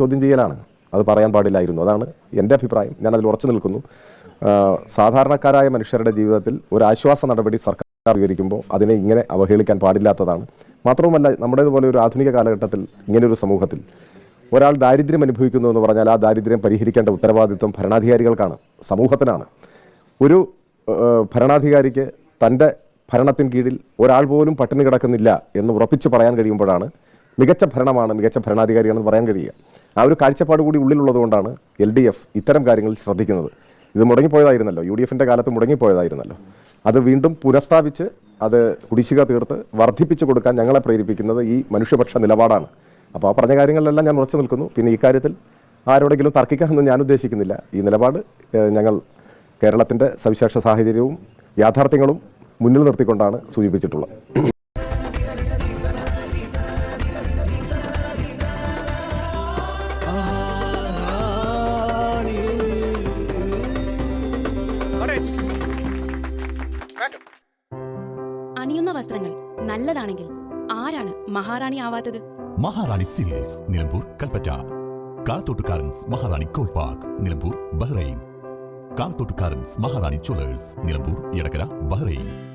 ചോദ്യം ചെയ്യലാണ്. അത് പറയാൻ പാടില്ലായിരുന്നു. അതാണ് എന്റെ അഭിപ്രായം. ഞാൻ അതിൽ ഉറച്ചു നിൽക്കുന്നു. സാധാരണക്കാരായ മനുഷ്യരുടെ ജീവിതത്തിൽ ഒരു ആശ്വാസ നടപടി സർക്കാർ സ്വീകരിക്കുമ്പോൾ അതിനെ ഇങ്ങനെ അവഹേളിക്കാൻ പാടില്ലാത്തതാണ്. മാത്രവുമല്ല നമ്മുടേതുപോലെ ഒരു ആധുനിക കാലഘട്ടത്തിൽ ഇങ്ങനെയൊരു സമൂഹത്തിൽ ഒരാൾ ദാരിദ്ര്യം അനുഭവിക്കുന്നു എന്ന് പറഞ്ഞാൽ ആ ദാരിദ്ര്യം പരിഹരിക്കേണ്ട ഉത്തരവാദിത്വം ഭരണാധികാരികൾക്കാണ് സമൂഹത്തിനാണ്. ഒരു ഭരണാധികാരിക്ക് തന്റെ ഭരണത്തിന് കീഴിൽ ഒരാൾ പോലും പട്ടിണി കിടക്കുന്നില്ല എന്ന് ഉറപ്പിച്ച് പറയാൻ കഴിയുമ്പോഴാണ് മികച്ച ഭരണമാണ് മികച്ച ഭരണാധികാരിയാണെന്ന് പറയാൻ കഴിയുക. ആ ഒരു കാഴ്ചപ്പാട് കൂടി ഉള്ളിലുള്ളതുകൊണ്ടാണ് എൽ ഡി എഫ് ഇത്തരം കാര്യങ്ങളിൽ ശ്രദ്ധിക്കുന്നത്. ഇത് മുടങ്ങിപ്പോയതായിരുന്നല്ലോ. യു ഡി എഫിന്റെ കാലത്ത് മുടങ്ങിപ്പോയതായിരുന്നല്ലോ. അത് വീണ്ടും പുനഃസ്ഥാപിച്ച് അത് കുടിശ്ശിക തീർത്ത് വർദ്ധിപ്പിച്ചു കൊടുക്കാൻ ഞങ്ങളെ പ്രേരിപ്പിക്കുന്നത് ഈ മനുഷ്യപക്ഷ നിലപാടാണ്. അപ്പോൾ ആ പറഞ്ഞ കാര്യങ്ങളിലെല്ലാം ഞാൻ ഉറച്ചു നിൽക്കുന്നു. പിന്നെ ഇക്കാര്യത്തിൽ കാര്യത്തിൽ ആരോടെങ്കിലും തർക്കിക്കാനൊന്നും ഞാൻ ഉദ്ദേശിക്കുന്നില്ല. ഈ നിലപാട് ഞങ്ങൾ കേരളത്തിന്റെ സവിശേഷ സാഹചര്യവും യാഥാർത്ഥ്യങ്ങളും മുന്നിൽ നിർത്തിക്കൊണ്ടാണ് സൂചിപ്പിച്ചിട്ടുള്ളത്. അണിയുന്ന വസ്ത്രങ്ങൾ നല്ലതാണെങ്കിൽ ആരാണ് മഹാറാണി ആവാത്തത്? Maharani silks Nilambur Kalpetta. കാലത്തോട്ടുകാരൻസ് Maharani gold park Nilambur Bahrain. കാലത്തോട്ടുകാരൻസ് Maharani ചുളേഴ്സ് നിലമ്പൂർ എടക്കര ബഹ്റൈൻ.